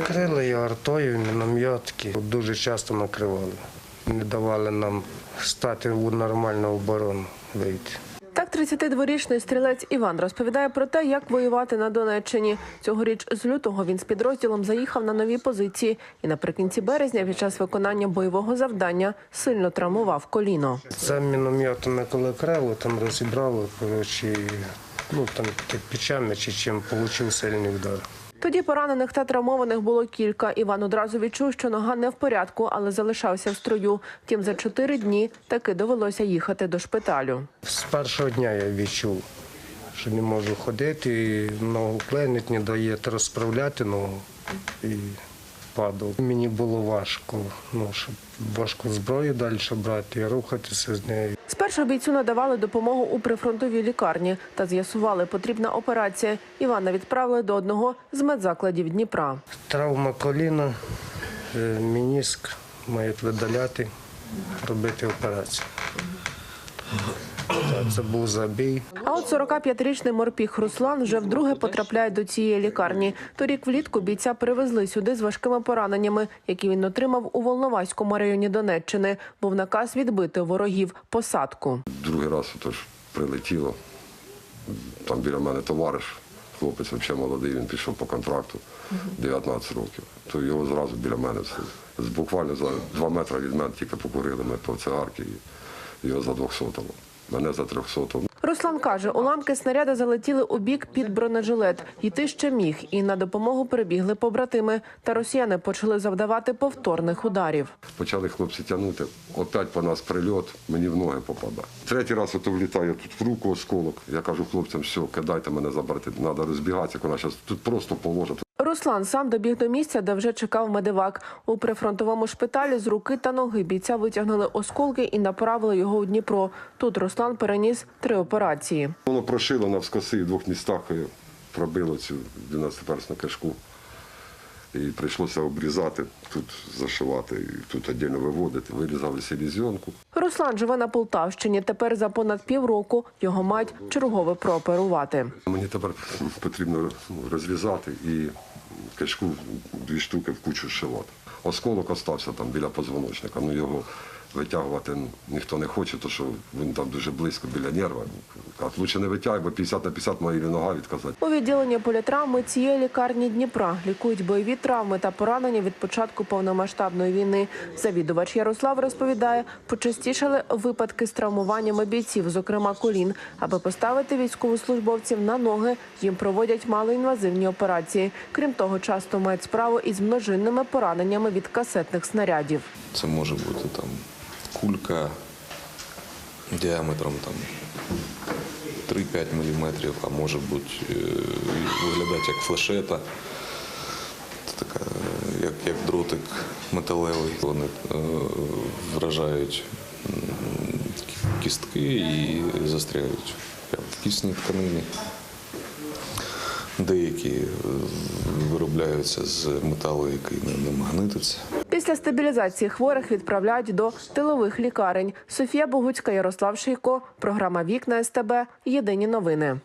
Крили і артою, мінометки дуже часто накривали. Не давали нам стати у нормальну оборону вийти. Так, 32-річний стрілець Іван розповідає про те, як воювати на Донеччині. Цьогоріч з лютого він з підрозділом заїхав на нові позиції і наприкінці березня під час виконання бойового завдання сильно травмував коліно. Це мінометами коли крило, там розібрало, коротше, ну там кирпичами чи чим отримав сильний удар. Тоді поранених та травмованих було кілька. Іван одразу відчув, що нога не в порядку, але залишався в строю. Втім, за чотири дні таки довелося їхати до шпиталю. З першого дня я відчув, що не можу ходити, ногу клинить, не дає розправляти ногу і падав. Мені було важко, ну, щоб важку зброю далі брати рухатися з нею. Спершу бійцю надавали допомогу у прифронтовій лікарні та з'ясували, потрібна операція. Івана відправили до одного з медзакладів Дніпра. Травма коліна, е, мініск мають видаляти, робити операцію. Це був забій. А от 45-річний морпіх Руслан вже вдруге потрапляє до цієї лікарні. Торік влітку бійця привезли сюди з важкими пораненнями, які він отримав у Волноваському районі Донеччини. Був наказ відбити ворогів посадку. Другий раз отож прилетіло. Там біля мене товариш, хлопець взагалі молодий, він пішов по контракту 19 років. То його зразу біля мене Буквально за два метри від мене тільки покурили ми по цигарки і його за 200 Мене за 300 Руслан каже, уламки снаряда залетіли у бік під бронежилет. Йти ще міг, і на допомогу прибігли побратими. Та росіяни почали завдавати повторних ударів. Почали хлопці тягнути, опять по нас прильот, мені в ноги попадає. Третій раз ото влітає тут в руку осколок. Я кажу хлопцям, все, кидайте мене забрати, треба розбігатися, вона зараз тут просто положить. Руслан сам добіг до місця, де вже чекав медивак. У прифронтовому шпиталі з руки та ноги бійця витягнули осколки і направили його у Дніпро. Тут Руслан переніс три операції. Воно прошило навскоси в двох містах, і пробило цю 12-персну кишку. І прийшлося обрізати, тут зашивати, і тут віддільно виводити. Вирізали селезенку. Руслан живе на Полтавщині. Тепер за понад півроку його мать чергове прооперувати. Мені тепер потрібно розв'язати і кишку дві штуки в кучу зшивати. Осколок остався там біля позвоночника, ну його витягувати ніхто не хоче, тому що він там дуже близько біля нерва. Кажуть, лучше не витягуй, бо 50 на 50 має нога відказати. У відділенні політравми цієї лікарні Дніпра лікують бойові травми та поранення від початку повномасштабної війни. Завідувач Ярослав розповідає, почастішали випадки з травмуваннями бійців, зокрема колін. Аби поставити військовослужбовців на ноги, їм проводять малоінвазивні операції. Крім того, часто мають справу із множинними пораненнями від касетних снарядів. Це може бути там кулька діаметром там 3-5 мм, а може бути е, виглядати як флешета. Це така, е, як, як дротик металевий. Вони е, вражають кістки і застряють в кисній тканині. Деякі виробляються з металу, який не магнититься. Після стабілізації хворих відправляють до тилових лікарень. Софія Богуцька, Ярослав Шийко. Програма Вікна СТБ. Єдині новини.